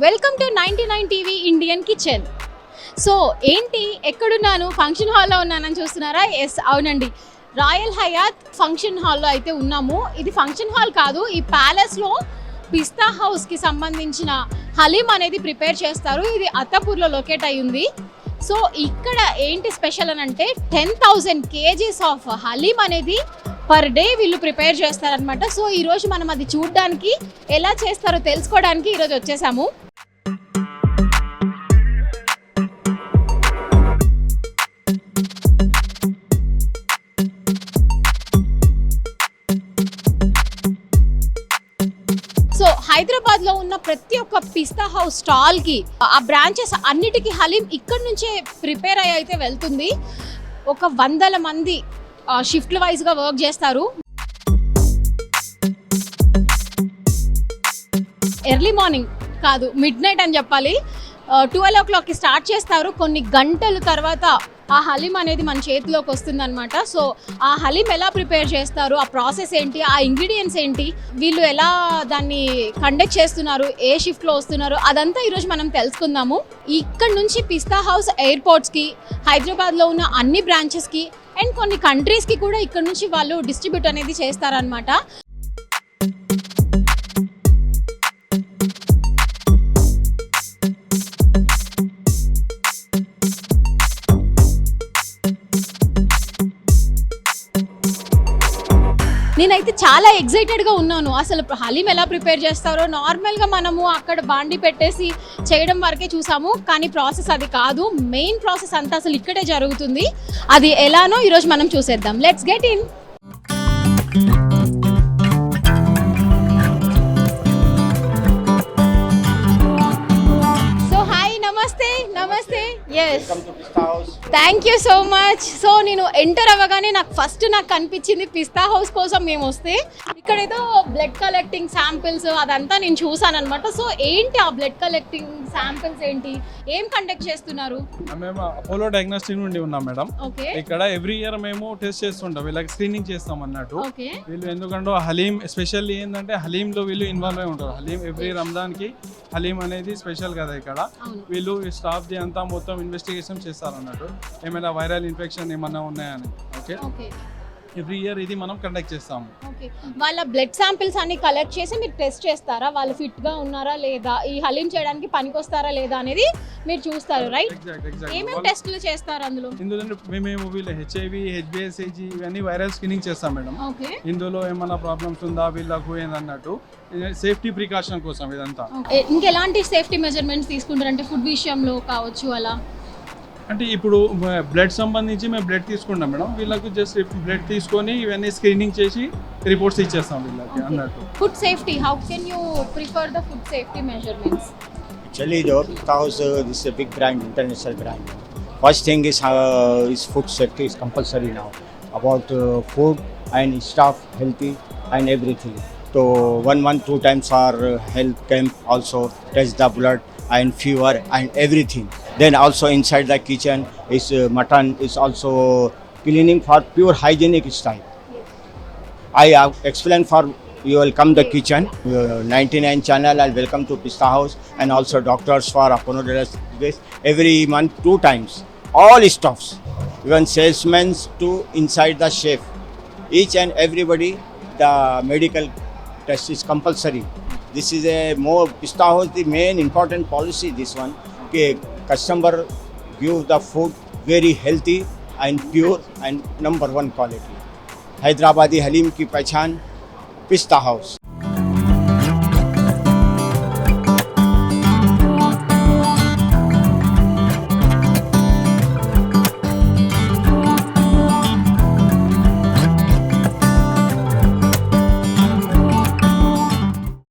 Welcome to ninety nine TV Indian kitchen. So ఏంటి? ఎక్కడున్నాను? Function హాల్లో ఉన్నానని చూస్తున్నారా? ఎస్ అవునండి. రాయల్ హయాత్ ఫంక్షన్ హాల్లో అయితే ఉన్నాము. ఇది ఫంక్షన్ హాల్ కాదు ఈ ప్యాలెస్లో పిస్తా హౌస్కి సంబంధించిన హలీం అనేది ప్రిపేర్ చేస్తారు. ఇది అత్తపూర్లో లొకేట్ అయి ఉంది. సో ఇక్కడ ఏంటి స్పెషల్ అని అంటే ten thousand KGs of haleem అనేది పర్ డే వీళ్ళు ప్రిపేర్ చేస్తారనమాట సో ఈరోజు మనం అది చూడడానికి ఎలా చేస్తారో తెలుసుకోవడానికి ఈరోజు వచ్చేసాము. సో హైదరాబాద్లో ఉన్న ప్రతి ఒక్క పిస్తా హౌస్ స్టాల్కి ఆ బ్రాంచెస్ అన్నిటికీ హలీం ఇక్కడ నుంచే ప్రిపేర్ అయ్యి అయితే వెళ్తుంది. ఒక వందల మంది షిఫ్ట్ల వైజ్గా వర్క్ చేస్తారు. ఎర్లీ మార్నింగ్ కాదు మిడ్ నైట్ అని చెప్పాలి. ట్వెల్వ్ ఓ క్లాక్కి స్టార్ట్ చేస్తారు. కొన్ని గంటల తర్వాత ఆ హలీం అనేది మన చేతిలోకి వస్తుంది అనమాట సో ఆ హలీం ఎలా ప్రిపేర్ చేస్తారు? ఆ ప్రాసెస్ ఏంటి? ఆ ఇంగ్రీడియంట్స్ ఏంటి? వీళ్ళు ఎలా దాన్ని కండక్ట్ చేస్తున్నారు? ఏ షిఫ్ట్లో వస్తున్నారు? అదంతా ఈరోజు మనం తెలుసుకుందాము. ఇక్కడ నుంచి పిస్తా హౌస్ ఎయిర్పోర్ట్స్కి హైదరాబాద్లో ఉన్న అన్ని బ్రాంచెస్కి అండ్ కొన్ని కంట్రీస్కి కూడా ఇక్కడ నుంచి వాళ్ళు డిస్ట్రిబ్యూట్ అనేది చేస్తారనమాట నేనైతే చాలా ఎగ్జైటెడ్గా ఉన్నాను. అసలు హలీం ఎలా ప్రిపేర్ చేస్తారో నార్మల్గా మనము అక్కడ బాండి పెట్టేసి చేయడం వరకే చూసాము. కానీ ప్రాసెస్ అది కాదు. మెయిన్ ప్రాసెస్ అంతా అసలు ఇక్కడే జరుగుతుంది. అది ఎలానో ఈరోజు మనం చూసేద్దాం. Let's get in yes. Thank you so much so నేను ఎంటర్ అవ్వగానే నాకు ఫస్ట్ నాకు కనిపించింది పిస్తా హౌస్ కోసం మేము వస్తే ఇక్కడ ఏదో బ్లడ్ కలెక్టింగ్ శాంపిల్స్ అదంతా నేను చూసాను అనమాట సో ఏంటి ఆ బ్లడ్ కలెక్టింగ్ శాంపిల్స్ ఏంటి? ఏం కండక్ట్ చేస్తున్నారు? మేము అపోలో డయాగ్నోస్టిక్ నుండి ఉన్నాం మేడం. ఇక్కడ ఎవ్రీ ఇయర్ మేము టెస్ట్ చేస్తుంటాం. వీళ్ళకి స్క్రీనింగ్ చేస్తాం అన్నట్టు. వీళ్ళు ఎందుకంటే హలీం ఎస్పెషల్లీ ఏంటంటే హలీంలో వీళ్ళు ఇన్వాల్వ్ అయి ఉంటారు. హలీం ఎవ్రీ రంజాన్కి హలీం అనేది స్పెషల్ కదా ఇక్కడ. వీళ్ళు స్టాఫ్ ది అంతా మొత్తం ఇన్వెస్టిగేషన్ చేస్తారు అన్నట్టు. ఏమైనా వైరల్ ఇన్ఫెక్షన్ ఏమన్నా ఉన్నాయని ఓకే. ఎవ్రీ ఇయర్ ఇది మనం కండక్ట్ చేస్తాము. వాళ్ళ బ్లడ్ శాంపిల్స్ అన్ని కలెక్ట్ చేసి మీరు టెస్ట్ చేస్తారా? వాళ్ళు fit గా ఉన్నారా లేదా? ఈ హలీం చేయడానికి పనికొస్తారా లేదా అనేది మీరు చూస్తారు రైట్ ఏమేమి టెస్టులు చేస్తారు అందులో? ఇందులో మేము వీళ్ళు హెచ్ఐవి హెచ్బిఎస్ఏజీ ఇవన్నీ వైరల్ స్క్రీనింగ్ చేస్తాం మేడం. ఇందులో ఏమైనా ప్రాబ్లమ్స్ ఉందా వీళ్ళకు ఏందన్నట్టు. సేఫ్టీ ప్రికాషన్ కోసం ఇదంతా. ఇంకెలాంటి సేఫ్టీ మెజర్మెంట్స్ తీసుకుంటారు అంటే ఫుడ్ విషయంలో కావచ్చు అలా? అంటే ఇప్పుడు బ్లడ్ సంబంధించి మేము బ్లడ్ తీసుకుంటాం మేడం వీళ్ళకు జస్ట్ బ్లడ్ తీసుకొని ఇవన్నీ స్క్రీనింగ్ చేసి రిపోర్ట్స్ ఇచ్చేస్తాం వీళ్ళకి అన్నట్టు food safety how can you prefer the food safety measurements Actually, the Pista House uh, this is a big brand, international brand. First thing is uh, is food safety is compulsory now. About uh, food and staff healthy and everything. So one month, two times our uh, health camp also test the blood and fever and everything. Then also inside the kitchen is uh, mutton is also cleaning for pure hygienic style. I have explain for you will come the kitchen uh, 99 channel and welcome to Pista House and also doctors for Apollo this every month two times. All staffs even salesmen to inside the chef. Each and everybody the medical test is compulsory. This is a more Pista House the main important policy this one. Okay, customer give the food very healthy and pure and number one quality Hyderabadi haleem की पहचान Pista house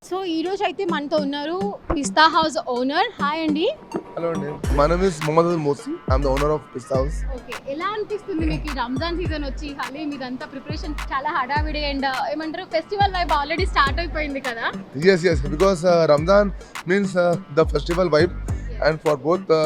so ఈ రోజు అయితే మనతో ఉన్నారు Pista house owner hi అండి Hello, name. My name is Mohammad Al Mosi. I'm the owner of Pista House. Okay ఎలా అనిపిస్తుంది మీకు ఈ రంజాన్ సీజన్ వచ్చి హలీం ఇదంతా ప్రిపరేషన్ చాలా హడావిడి అండ్ ఏమంటారు ఫెస్టివల్ వైబ్ ఆల్రెడీ స్టార్ట్ అయిపోయింది కదా Yes, yes, because uh, Ramzan means uh, the festival vibe, and for both uh,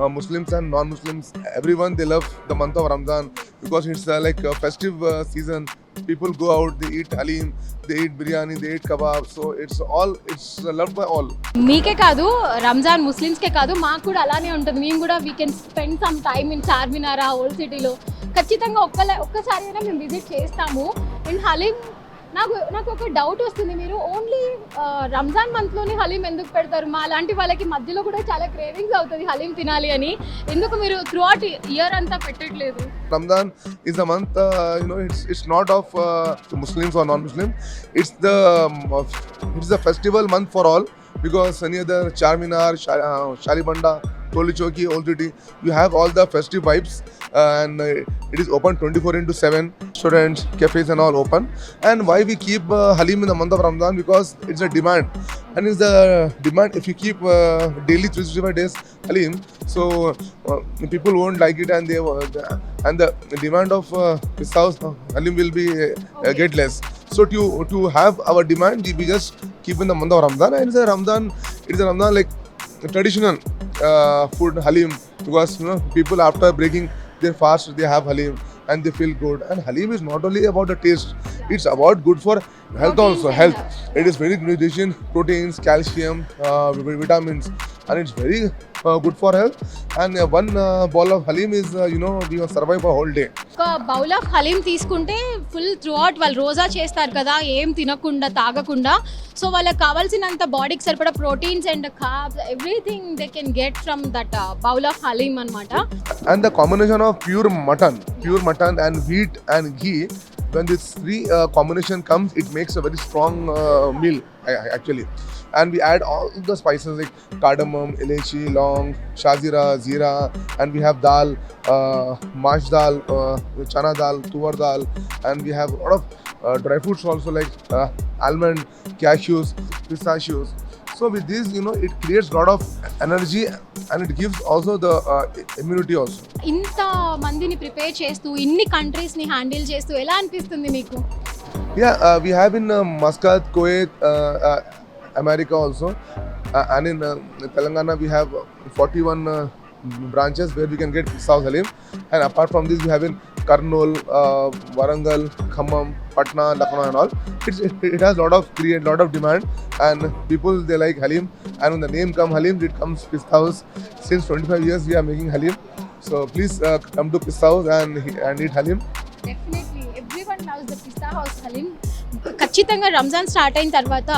uh, Muslims and non-Muslims, everyone they love the month of Ramzan because it's uh, like a festive uh, season people go out, they eat halim, they eat biryani, they eat kebab. So it's all it's loved by all. మీకే కాదు రంజాన్ ముస్లిమ్స్కే కాదు మాకు కూడా అలానే ఉంటుంది మేము కూడా we can spend some time in Charminar old సిటీలో ఖచ్చితంగా ఒక్క ఒక్కసారి అయినా మేము విజిట్ చేస్తాము అండ్ హలీం నాకు నాకు ఒక డౌట్ వస్తుంది. మీరు ఓన్లీ రంజాన్ మంత్లోనే హలీం ఎందుకు పెడతారు? మా అలాంటి వాళ్ళకి మధ్యలో కూడా చాలా క్రేవింగ్స్ అవుతుంది హలీం తినాలి అని. ఎందుకు మీరు త్రూ అవుట్ ఇయర్ అంతా పెట్టట్లేదు? Ramzan is the month you know it's it's not of Muslims or non Muslim it's the it's the festival month for all because any other Charminar Shalibanda other Charminar, Sha- Shalibanda, Toli Choki, Old City, you have all the festive vibes and uh, it is open 24 into 7. Students, cafes and all open. And why we keep uh, Halim in the month of Ramadan because it's a demand and it's the demand if you keep uh, daily 365 days Halim, so uh, people won't like it and they and the demand of uh, this house Halim will be uh, uh, get less. So to to have our demand, we just keep in the month of Ramadan and it's a Ramadan. It's a Ramadan like traditional uh, food Halim because you know people after breaking their fast they have Halim and they feel good. And Halim is not only about the taste it's about good for health also health. it is very nutrition proteins calcium uh, vi- vitamins and it's very uh, good for health. And uh, one uh, bowl of halim is, uh, you know, we will ఒక bowl of haleem తీసుకుంటే full through out వాళ్ళు రోజా చేస్తారు కదా ఏం తినకుండా తాగకుండా. So వాళ్ళకి కావాల్సినంత బాడీకి సరిపడా proteins and carbs everything they can get from that bowl of haleem అన్నమాట. And the combination of pure mutton pure mutton and wheat and ghee when this three combination comes it makes a very strong meal actually and we add all the spices like cardamom elaichi long shazira zira and we have dal uh, mash dal uh, chana dal tuvar dal and we have a lot of uh, dry fruits also like uh, almond cashews pistachios so with this you know it creates a lot of energy and it gives also the uh, immunity also ఇంత మందిని prepare చేస్తూ ఇన్ని కంట్రీస్ని handle చేస్తూ ఎలా అనిపిస్తుంది మీకు Yeah, uh, we have in uh, Muscat, Kuwait, uh, uh, America also, uh, and in uh, Telangana we have 41 uh, branches where we can get South Halim. And apart from this, we have in Karnool, uh, Warangal, Khammam, Patna, Lucknow, and all. It's, it, it has lot of create lot of demand, and people they like Halim. And when the name come Halim, it comes Pista House. Since 25 years, we are making Halim. So please uh, come to Pista House and and eat Halim. Definitely everyone loves the Pista House haleem ఖచ్చితంగా Ramzan start అయిన తర్వాత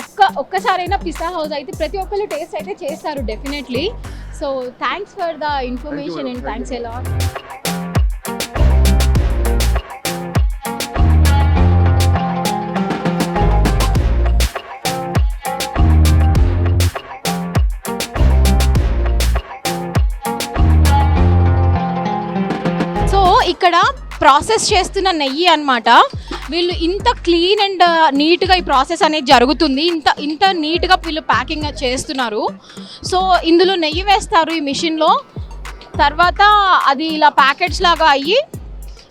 ఒక్క ఒక్కసారైనా పిస్తా house అయితే ప్రతి ఒక్కరు taste అయితే చేస్తారు definitely so thanks for the information and thanks ఎలా సో ఇక్కడ ప్రాసెస్ చేస్తున్న నెయ్యి అన్నమాట. వీళ్ళు ఇంత క్లీన్ అండ్ నీట్గా ఈ ప్రాసెస్ అనేది జరుగుతుంది. ఇంత ఇంత నీట్గా వీళ్ళు ప్యాకింగ్ చేస్తున్నారు. సో ఇందులో నెయ్యి వేస్తారు ఈ మిషన్లో. తర్వాత అది ఇలా ప్యాకెట్స్ లాగా అయ్యి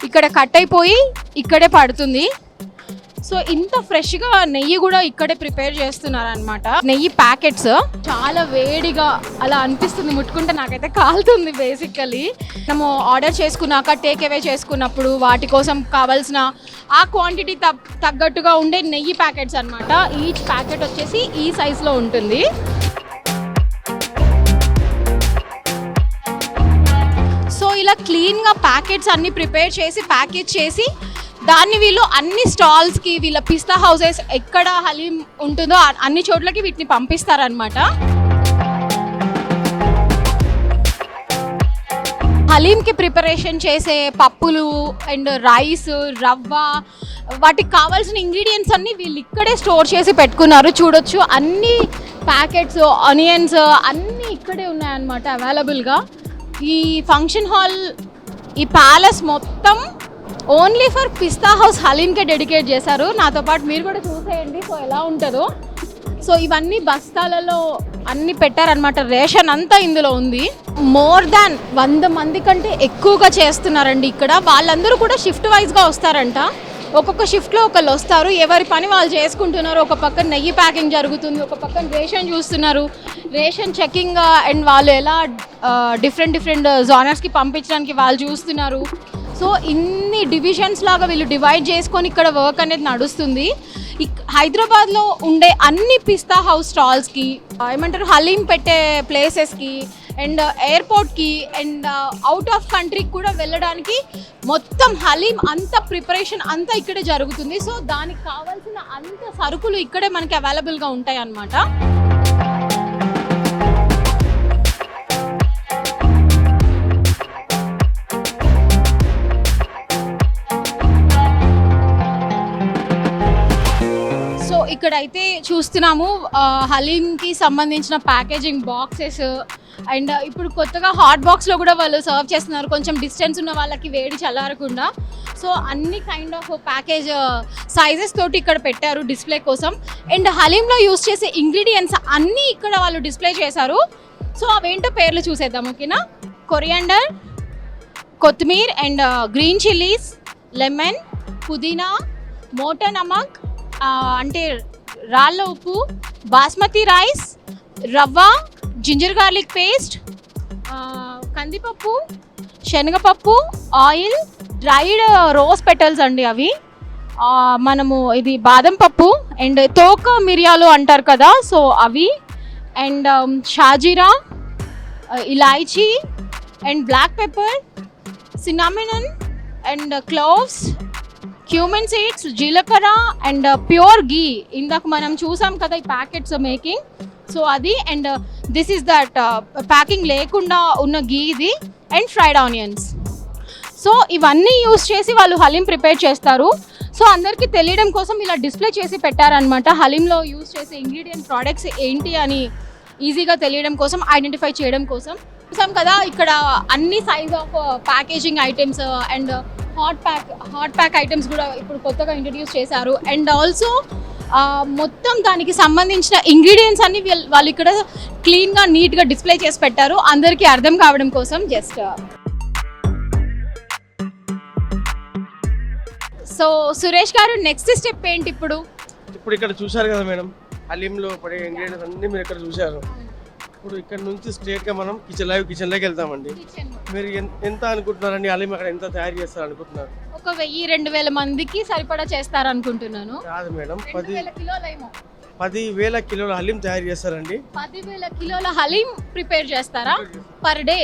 ఇక్కడ కట్ అయిపోయి ఇక్కడే పడుతుంది. సో ఇంత ఫ్రెష్గా నెయ్యి కూడా ఇక్కడే ప్రిపేర్ చేస్తున్నారు అనమాట నెయ్యి ప్యాకెట్స్. చాలా వేడిగా అలా అనిపిస్తుంది ముట్టుకుంటే నాకైతే కాలుతుంది బేసికలీ మనము ఆర్డర్ చేసుకున్నాక టేక్ అవే చేసుకున్నప్పుడు వాటి కోసం కావాల్సిన ఆ క్వాంటిటీ తగ్గట్టుగా ఉండే నెయ్యి ప్యాకెట్స్ అనమాట ఈచ్ ప్యాకెట్ వచ్చేసి ఈ సైజులో ఉంటుంది. సో ఇలా క్లీన్గా ప్యాకెట్స్ అన్ని ప్రిపేర్ చేసి ప్యాకేజ్ చేసి దాన్ని వీళ్ళు అన్ని స్టాల్స్కి వీళ్ళ పిస్తా హౌసెస్ ఎక్కడ హలీం ఉంటుందో అన్ని చోట్లకి వీటిని పంపిస్తారనమాట హలీంకి ప్రిపరేషన్ చేసే పప్పులు అండ్ రైస్ రవ్వ వాటికి కావాల్సిన ఇంగ్రీడియంట్స్ అన్ని వీళ్ళు ఇక్కడే స్టోర్ చేసి పెట్టుకున్నారు. చూడొచ్చు అన్ని ప్యాకెట్స్ ఆనియన్స్ అన్నీ ఇక్కడే ఉన్నాయన్నమాట అవైలబుల్గా. ఈ ఫంక్షన్ హాల్ ఈ ప్యాలెస్ మొత్తం ఓన్లీ ఫర్ పిస్తా హౌస్ హలీంకే డెడికేట్ చేశారు. నాతో పాటు మీరు కూడా చూసేయండి. సో ఎలా ఉంటుందో. సో ఇవన్నీ బస్తాలలో అన్ని పెట్టారనమాట రేషన్ అంతా ఇందులో ఉంది. మోర్ దాన్ వంద మంది కంటే ఎక్కువగా చేస్తున్నారండి ఇక్కడ. వాళ్ళందరూ కూడా షిఫ్ట్ వైజ్గా వస్తారంట. ఒక్కొక్క షిఫ్ట్లో ఒకళ్ళు వస్తారు. ఎవరి పని వాళ్ళు చేసుకుంటున్నారు. ఒక పక్కన నెయ్యి ప్యాకింగ్ జరుగుతుంది. ఒక పక్కన రేషన్ చూస్తున్నారు. రేషన్ చెకింగ్ అండ్ వాళ్ళు ఎలా డిఫరెంట్ డిఫరెంట్ జోనర్స్కి పంపించడానికి వాళ్ళు చూస్తున్నారు. సో ఇన్ని డివిజన్స్ లాగా వీళ్ళు డివైడ్ చేసుకొని ఇక్కడ వర్క్ అనేది నడుస్తుంది. ఇక్- హైదరాబాద్లో ఉండే అన్ని పిస్తా హౌస్ స్టాల్స్కి ఏమంటారు హలీం పెట్టే ప్లేసెస్కి అండ్ ఎయిర్పోర్ట్కి అండ్ అవుట్ ఆఫ్ కంట్రీకి కూడా వెళ్ళడానికి మొత్తం హలీం అంత ప్రిపరేషన్ అంతా ఇక్కడే జరుగుతుంది. సో దానికి కావాల్సిన అంత సరుకులు ఇక్కడే మనకి అవైలబుల్గా ఉంటాయి అన్నమాట ఇక్కడైతే చూస్తున్నాము హలీమ్కి హలీంకి సంబంధించిన ప్యాకేజింగ్ బాక్సెస్. అండ్ ఇప్పుడు కొత్తగా హాట్ బాక్స్లో కూడా వాళ్ళు సర్వ్ చేస్తున్నారు. కొంచెం డిస్టెన్స్ ఉన్న వాళ్ళకి వేడి చల్లారకుండా. సో అన్ని కైండ్ ఆఫ్ ప్యాకేజ్ సైజెస్ తోటి ఇక్కడ పెట్టారు డిస్ప్లే కోసం. అండ్ హలీంలో యూస్ చేసే ఇంగ్రీడియంట్స్ అన్నీ ఇక్కడ వాళ్ళు డిస్ప్లే చేశారు. సో అవేంటో పేర్లు చూసేద్దాం ఓకేనా? కొరియాండర్ కొత్తిమీర్ అండ్ గ్రీన్ చిల్లీస్ లెమన్ పుదీనా మోటా నమక్ అంటే రాళ్ళ ఉప్పు బాస్మతి రైస్ రవ్వ జింజర్ గార్లిక్ పేస్ట్ కందిపప్పు శనగపప్పు ఆయిల్ డ్రైడ్ రోజ్ పెటల్స్ అండి అవి. మనము ఇది బాదం పప్పు అండ్ తోక మిరియాలు అంటారు కదా సో అవి. And shahjeera elaichi and black pepper cinnamon and cloves cumin seeds జీలకర్ర అండ్ ప్యూర్ గీ ఇందాక మనం చూసాం కదా ఈ ప్యాకెట్స్ మేకింగ్ సో అది and this is that packing లేకుండా ఉన్న గీ ఇది అండ్ ఫ్రైడ్ ఆనియన్స్ సో ఇవన్నీ యూస్ చేసి వాళ్ళు హలీం ప్రిపేర్ చేస్తారు. సో అందరికీ తెలియడం కోసం ఇలా డిస్ప్లే చేసి పెట్టారనమాట హలీంలో యూస్ చేసే ఇంగ్రీడియంట్ ప్రోడక్ట్స్ ఏంటి అని ఈజీగా తెలియడం కోసం ఐడెంటిఫై చేయడం కోసం. చూసాం కదా ఇక్కడ అన్ని size of packaging items and hot pack hot pack items కూడా ఇప్పుడు కొత్తగా ఇంట్రడ్యూస్ చేశారు. అండ్ ఆల్సో మొత్తం దానికి సంబంధించిన ఇంగ్రీడియంట్స్ అన్ని వీళ్ళ- ఇక్కడ క్లీన్గా నీట్గా డిస్ప్లే చేసి పెట్టారు. అందరికీ అర్థం కావడం కోసం జస్ట్ సో సురేష్ గారు నెక్స్ట్ స్టెప్ ఏంటి ఇప్పుడు? ఇప్పుడు ఇక్కడ చూశారు కదా మేడం హలీంలో పడే ఇంగ్రీడియంట్స్ అన్ని మీరు ఇక్కడ చూశారు. ఇప్పుడు ఇక్కడ నుంచి స్ట్రేట్గా మనం కిచెన్ లైవ్ కిచెన్లోకి వెళ్తామండి. మీరు ఎంత అనుకుంటున్నారండి? హలీం అక్కడ ఎంత తయారు చేస్తారు అనుకుంటున్నారు ఒక వెయ్యి రెండు వేల మందికి సరిపడా చేస్తారు అనుకుంటున్నాను కాదు మేడం పది వేల పది వేల కిలోల హలీం తయారు చేస్తారండి. పదివేల కిలోల హలీం ప్రిపేర్ చేస్తారా? Per day.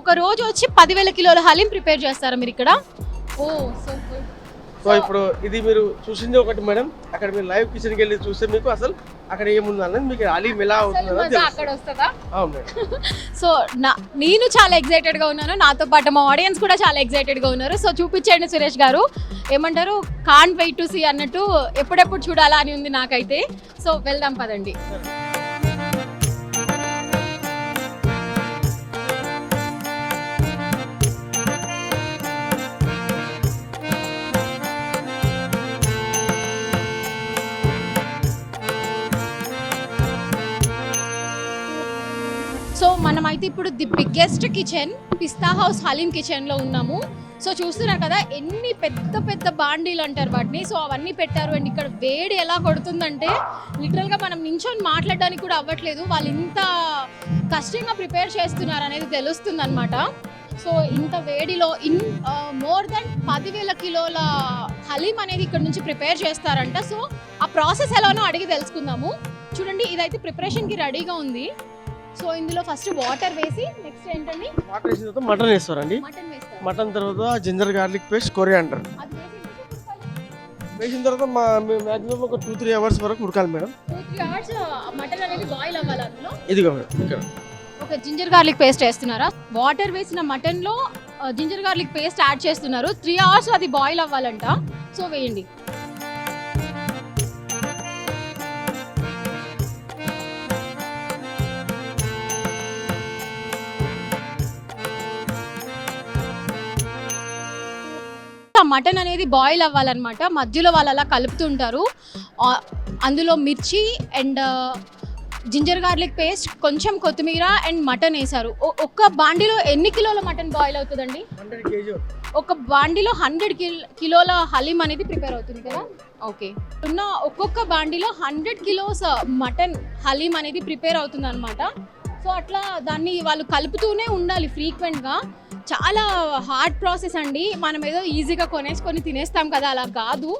ఒక రోజు వచ్చి పదివేల కిలోల హలీం ప్రిపేర్ చేస్తారా మీరు ఇక్కడ? ఓ సో గుడ్ సో ఇప్పుడు ఇది మీరు చూసింది ఒకటి మేడం. అక్కడ మీరు లైవ్ కిచెన్కి వెళ్ళి చూస్తే మీకు అసలు అక్కడ ఏముంది అన్నది మీకు హలీం ఎలా అవుతుందో అక్కడ వస్తుందా? సో నా నేను చాలా ఎక్సైటెడ్గా ఉన్నాను. నాతో పాటు మా ఆడియన్స్ కూడా చాలా ఎక్సైటెడ్గా ఉన్నారు. సో చూపించండి సురేష్ గారు. ఏమంటారు? కాన్ వెయిట్ టు సీ అన్నట్టు ఎప్పుడెప్పుడు చూడాలా అని ఉంది నాకైతే. సో వెళ్దాం పదండి. సో మనమైతే ఇప్పుడు the biggest kitchen Pista House haleem కిచెన్లో ఉన్నాము. సో చూస్తున్నారు కదా ఎన్ని పెద్ద పెద్ద బాండీలు అంటారు వాటిని. సో అవన్నీ పెట్టారు. అండ్ ఇక్కడ వేడి ఎలా కొడుతుందంటే లిటరల్గా మనం నించొని మాట్లాడడానికి కూడా అవ్వట్లేదు. వాళ్ళు ఇంత కష్టంగా ప్రిపేర్ చేస్తున్నారు అనేది తెలుస్తుంది అనమాట సో ఇంత వేడిలో ఇన్ మోర్ దెన్ పదివేల కిలోల హలీం అనేది ఇక్కడ నుంచి ప్రిపేర్ చేస్తారంట. సో ఆ ప్రాసెస్ ఎలానో అడిగి తెలుసుకుందాము. చూడండి ఇదైతే ప్రిపరేషన్కి రెడీగా ఉంది. సో ఇందులో ఫస్ట్ వాటర్ వేసి నెక్స్ట్ ఏంటండి? వాటర్ వేసిన తర్వాత మటన్ వేస్తారండి. మటన్ వేస్తారు. మటన్ తర్వాత జింజర్ గార్లిక్ పేస్ట్ కొరియాండర్? వేసిన తర్వాత మా మ్యాక్సిమం ఒక టూ త్రీ అవర్స్ వరకు ఉడకాలి madam. Two three hours mutton అనేది బాయిల్ అవ్వాలి అందులో? ఇదిగో మేడం ఇక్కడ. ఒక జింజర్ గార్లిక్ పేస్ట్ వేస్తున్నారా? వాటర్ వేసిన మటన్లో జింజర్ గార్లిక్ పేస్ట్ యాడ్ చేస్తున్నారు. త్రీ అవర్స్ అది బాయిల్ అవ్వాలంట. సో వేయండి. ఆ మటన్ అనేది బాయిల్ అవ్వాలన్నమాట. మధ్యలో వాళ్ళు అలా కలుపుతుంటారు. అందులో మిర్చి అండ్ జింజర్ గార్లిక్ పేస్ట్ కొంచెం కొత్తిమీర అండ్ మటన్ వేశారు. ఒ- ఒక్క బాండిలో ఎన్ని కిలోల మటన్ బాయిల్ అవుతుందండి? ఒక బాండిలో హండ్రెడ్ కిలోల హలీం అనేది ప్రిపేర్ అవుతుంది కదా? ఓకే. ఉన్న ఒక్కొక్క బాండిలో హండ్రెడ్ కిలోస్ మటన్ హలీం అనేది ప్రిపేర్ అవుతుంది అనమాట సో అట్లా దాన్ని వాళ్ళు కలుపుతూనే ఉండాలి ఫ్రీక్వెంట్గా. చాలా హార్డ్ ప్రాసెస్ అండి. మనం ఏదో ఈజీగా కొనేసుకొని తినేస్తాం కదా అలా కాదు.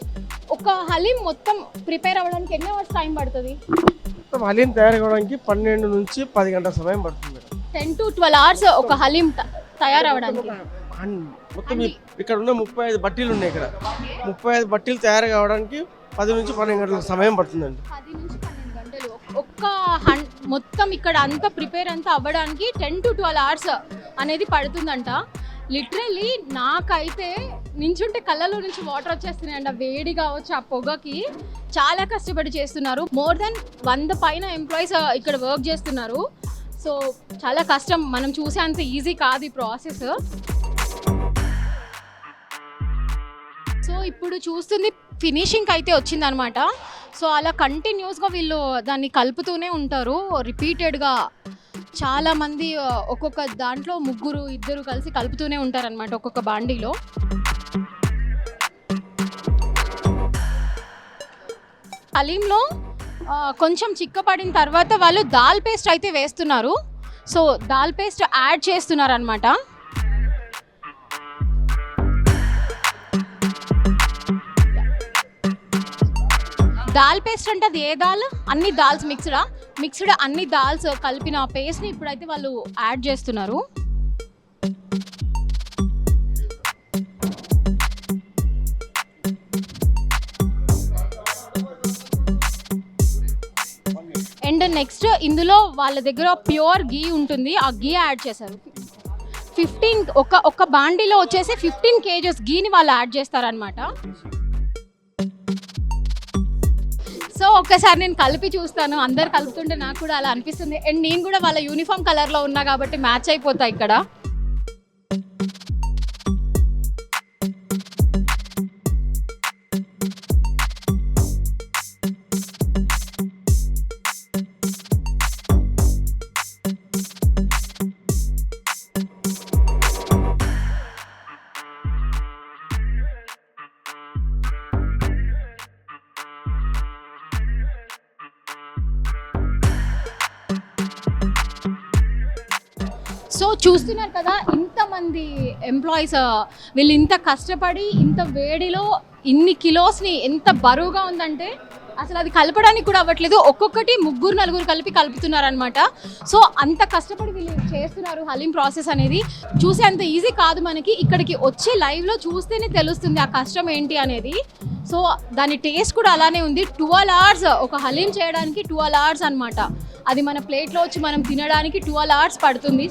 ఒక హలీం మొత్తం ప్రిపేర్ అవ్వడానికి ఎన్ని అవర్స్ టైం పడుతుంది? మొత్తం హలీం తయారు కావడానికి పన్నెండు నుంచి పది గంటల సమయం పడుతుంది madam. Ten to twelve hours ఒక హలీం త- తయారవ్వడానికి. అన్- మొత్తం ఇక్కడ ఉన్న ముప్పై ఐదు బట్టీలు ఉన్నాయి ఇక్కడ. ముప్పై ఐదు బట్టీలు తయారు కావడానికి పది నుంచి పన్నెండు గంటల సమయం పడుతుందండి. పది నుంచి ఒక హన్ మొత్తం ఇక్కడ అంతా ప్రిపేర్ అంతా అవ్వడానికి టెన్ టు ట్వెల్వ్ అవర్స్ అనేది పడుతుందంట. లిటరలీ నాకైతే నించుంటే కళ్ళలో నుంచి వాటర్ వచ్చేస్తున్నాయంట. వేడి కావచ్చు ఆ పొగకి చాలా కష్టపడి చేస్తున్నారు. మోర్ దెన్ వంద పైన ఎంప్లాయీస్ ఇక్కడ వర్క్ చేస్తున్నారు. సో చాలా కష్టం. మనం చూసే అంత ఈజీ కాదు ఈ ప్రాసెస్. సో ఇప్పుడు చూస్తుంది ఫినిషింగ్ అయితే వచ్చిందనమాట. సో అలా కంటిన్యూస్గా వీళ్ళు దాన్ని కలుపుతూనే ఉంటారు. రిపీటెడ్గా చాలా మంది ఒక్కొక్క దాంట్లో ముగ్గురు ఇద్దరు కలిసి కలుపుతూనే ఉంటారనమాట ఒక్కొక్క బాండీలో. హలీంలో కొంచెం చిక్కపడిన తర్వాత వాళ్ళు దాల్ పేస్ట్ అయితే వేస్తున్నారు. సో దాల్ పేస్ట్ యాడ్ చేస్తున్నారు అనమాట దాల్ పేస్ట్ అంటే అది ఏ దాల్? అన్ని దాల్స్ మిక్స్డా? మిక్స్డ్ అన్ని దాల్స్ కలిపిన పేస్ట్ని ఇప్పుడైతే వాళ్ళు యాడ్ చేస్తున్నారు. అండ్ నెక్స్ట్ ఇందులో వాళ్ళ దగ్గర ప్యూర్ గీ ఉంటుంది. ఆ గీ యాడ్ చేశారు. ఫిఫ్టీన్ ఒక ఒక బాండీలో వచ్చేసి ఫిఫ్టీన్ కేజెస్ గీని వాళ్ళు యాడ్ చేస్తారనమాట సో ఒక్కసారి నేను కలిపి చూస్తాను. అందరు కలుపుతుంటే నాకు కూడా అలా అనిపిస్తుంది. అండ్ నేను కూడా వాళ్ళ యూనిఫామ్ కలర్లో ఉన్నా కాబట్టి మ్యాచ్ అయిపోతాయి ఇక్కడ. ఎంప్లాయీస్ uh, వీళ్ళు ఇంత కష్టపడి ఇంత వేడిలో ఇన్ని కిలోస్ని ఎంత బరువుగా ఉందంటే అసలు అది కలపడానికి కూడా అవ్వట్లేదు. ఒక్కొక్కటి ముగ్గురు నలుగురు కలిపి కలుపుతున్నారు అనమాట సో అంత కష్టపడి వీళ్ళు చేస్తున్నారు హలీం ప్రాసెస్ అనేది. చూసే అంత ఈజీ కాదు మనకి. ఇక్కడికి వచ్చి లైవ్లో చూస్తేనే తెలుస్తుంది ఆ కష్టం ఏంటి అనేది. సో దాని టేస్ట్ కూడా అలానే ఉంది. ట్వెల్వ్ అవర్స్ ఒక హలీం చేయడానికి ట్వెల్వ్ అవర్స్ అనమాట అది మన ప్లేట్లో వచ్చి మనం తినడానికి ట్వెల్వ్ అవర్స్ పడుతుంది.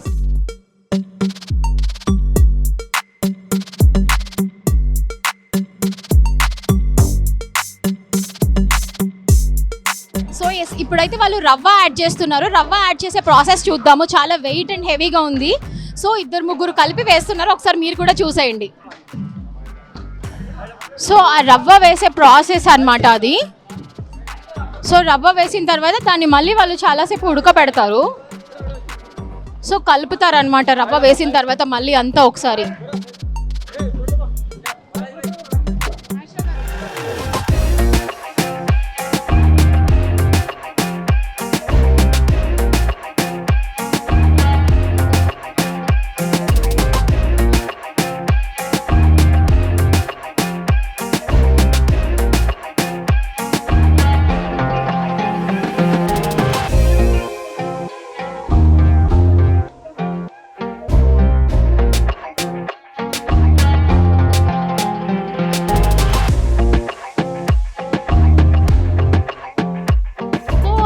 ఇప్పుడైతే వాళ్ళు రవ్వ యాడ్ చేస్తున్నారు. రవ్వ యాడ్ చేసే ప్రాసెస్ చూద్దాము. చాలా వెయిట్ అండ్ హెవీగా ఉంది. సో ఇద్దరు ముగ్గురు కలిపి వేస్తున్నారు. ఒకసారి మీరు కూడా చూసేయండి. సో ఆ రవ్వ వేసే ప్రాసెస్ అనమాట అది. సో రవ్వ వేసిన తర్వాత దాన్ని మళ్ళీ వాళ్ళు చాలాసేపు ఉడకబెడతారు సో కలుపుతారు అనమాట రవ్వ వేసిన తర్వాత మళ్ళీ అంతా ఒకసారి.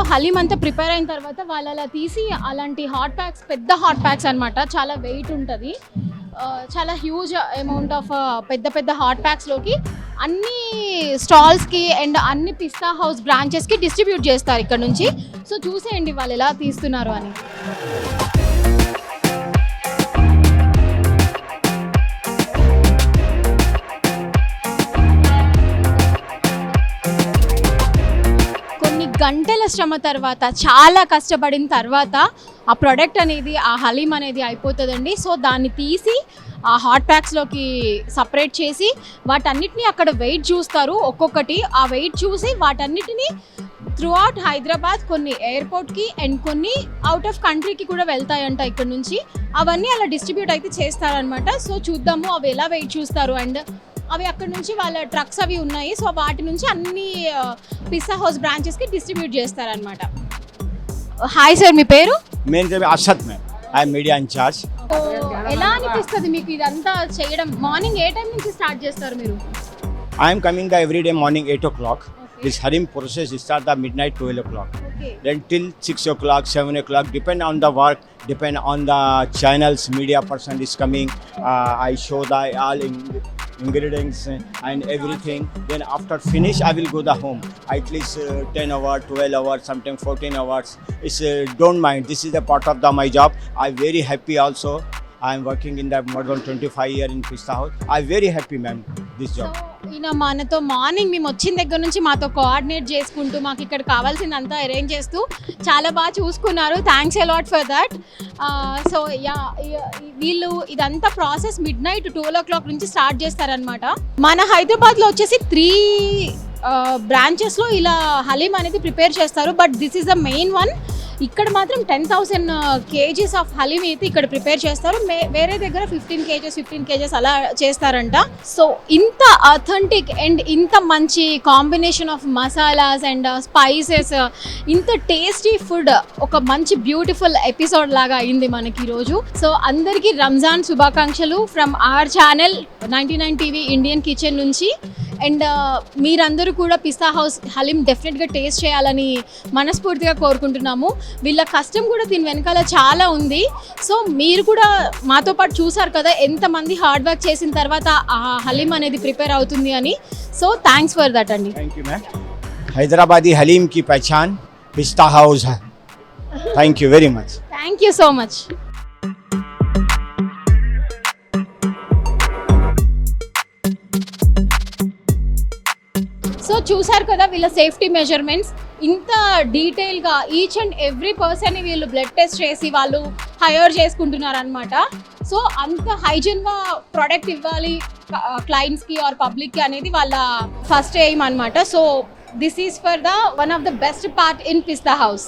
హలీం అంతా ప్రిపేర్ అయిన తర్వాత వాళ్ళు అలా తీసి అలాంటి హాట్ ప్యాక్స్ పెద్ద హాట్ ప్యాక్స్ అన్నమాట. చాలా వెయిట్ ఉంటుంది. చాలా హ్యూజ్ అమౌంట్ ఆఫ్ పెద్ద పెద్ద హాట్ ప్యాక్స్లోకి అన్ని స్టాల్స్కి అండ్ అన్ని పిస్తా హౌస్ బ్రాంచెస్కి డిస్ట్రిబ్యూట్ చేస్తారు ఇక్కడ నుంచి. సో చూసేయండి వాళ్ళు ఎలా తీస్తున్నారు అని. శ్రమ తర్వాత చాలా కష్టపడిన తర్వాత ఆ ప్రోడక్ట్ అనేది ఆ హలీం అనేది అయిపోతుందండి. సో దాన్ని తీసి ఆ హాట్ ప్యాక్స్లోకి సపరేట్ చేసి వాటన్నిటిని అక్కడ వెయిట్ చూస్తారు ఒక్కొక్కటి. ఆ వెయిట్ చూసి వాటన్నిటిని త్రూ అవుట్ హైదరాబాద్ కొన్ని ఎయిర్పోర్ట్కి అండ్ కొన్ని అవుట్ ఆఫ్ కంట్రీకి కూడా వెళ్తాయంట ఇక్కడ నుంచి. అవన్నీ అలా డిస్ట్రిబ్యూట్ అయితే చేస్తారనమాట సో చూద్దాము అవి ఎలా వెయిట్ చూస్తారు. అండ్ అవి అక్కడ నుంచి వాళ్ళ ట్రక్స్ అవి ఉన్నాయి. సో వాటి నుంచి అన్ని పిజ్జా హౌస్ బ్రాంచెస్కి డిస్ట్రిబ్యూట్ చేస్తారనమాట హాయ్ సార్ మీ పేరు? మేము చెప్పి అసత్ మ్యామ్ ఐ మీడియా ఇన్ఛార్జ్ ఎలా అనిపిస్తుంది మీకు ఇదంతా చేయడం? మార్నింగ్ ఏ టైం నుంచి స్టార్ట్ చేస్తారు మీరు? I'm coming the every day morning eight o'clock this hearing process start the midnight twelve o'clock then till six o'clock seven o'clock depend on the work depend on the channels media person is coming I show the all in ingredients and everything. Then after finish, I will go the home. At least uh, 10 hours, 12 hours, sometimes 14 hours. It's uh, don't mind. This is a part of the my job. I'm very happy also. I'm working in the more than 25 year in Pista House. I'm very happy, ma'am. This job. ఈయన మనతో morning మేము వచ్చిన దగ్గర నుంచి మాతో coordinate చేసుకుంటూ మాకు ఇక్కడ కావాల్సిందంతా అరేంజ్ చేస్తూ చాలా బాగా చూసుకున్నారు thanks a lot for that so yeah వీళ్ళు ఇదంతా process midnight twelve o'clock నుంచి స్టార్ట్ చేస్తారనమాట మన హైదరాబాద్లో వచ్చేసి త్రీ బ్రాంచెస్లో uh, ఇలా హలీం అనేది ప్రిపేర్ చేస్తారు but this is the main one ఇక్కడ మాత్రం ten thousand uh, KGs of haleem అయితే ఇక్కడ ప్రిపేర్ చేస్తారు. మే- వేరే దగ్గర ఫిఫ్టీన్ కేజెస్ ఫిఫ్టీన్ కేజెస్ అలా చేస్తారంట. సో ఇంత అథెంటిక్ అండ్ ఇంత మంచి combination of masalas and spices ఇంత టేస్టీ ఫుడ్ uh, ఒక మంచి బ్యూటిఫుల్ ఎపిసోడ్ లాగా అయింది మనకి ఈరోజు సో అందరికీ రంజాన్ శుభాకాంక్షలు from our channel ninety nine TV Indian kitchen నుంచి. అండ్ మీరందరూ కూడా పిస్తా హౌస్ హలీం డెఫినెట్గా టేస్ట్ చేయాలని మనస్ఫూర్తిగా కోరుకుంటున్నాము. వీళ్ళ కష్టం కూడా దీని వెనకాల చాలా ఉంది. సో మీరు కూడా మాతో పాటు చూసారు కదా ఎంతమంది హార్డ్ వర్క్ చేసిన తర్వాత ఆ హలీం అనేది ప్రిపేర్ అవుతుంది అని. సో థ్యాంక్స్ ఫర్ దట్ అండి. హైదరాబాదీ హలీంకి పహచాన్ Pista House. Thank you very much thank you so much so చూసారు కదా వీళ్ళ సేఫ్టీ మెజర్మెంట్స్. ఇంత డీటెయిల్గా ఈచ్ అండ్ ఎవ్రీ పర్సన్ వీళ్ళు బ్లడ్ టెస్ట్ చేసి వాళ్ళు హైర్ చేసుకుంటున్నారు అనమాట సో అంత హైజీన్గా ప్రోడక్ట్ ఇవ్వాలి క్లయింట్స్కి ఆర్ పబ్లిక్కి అనేది వాళ్ళ ఫస్ట్ ఎయిమ్ అనమాట so this is for the one of the best part in Pista House.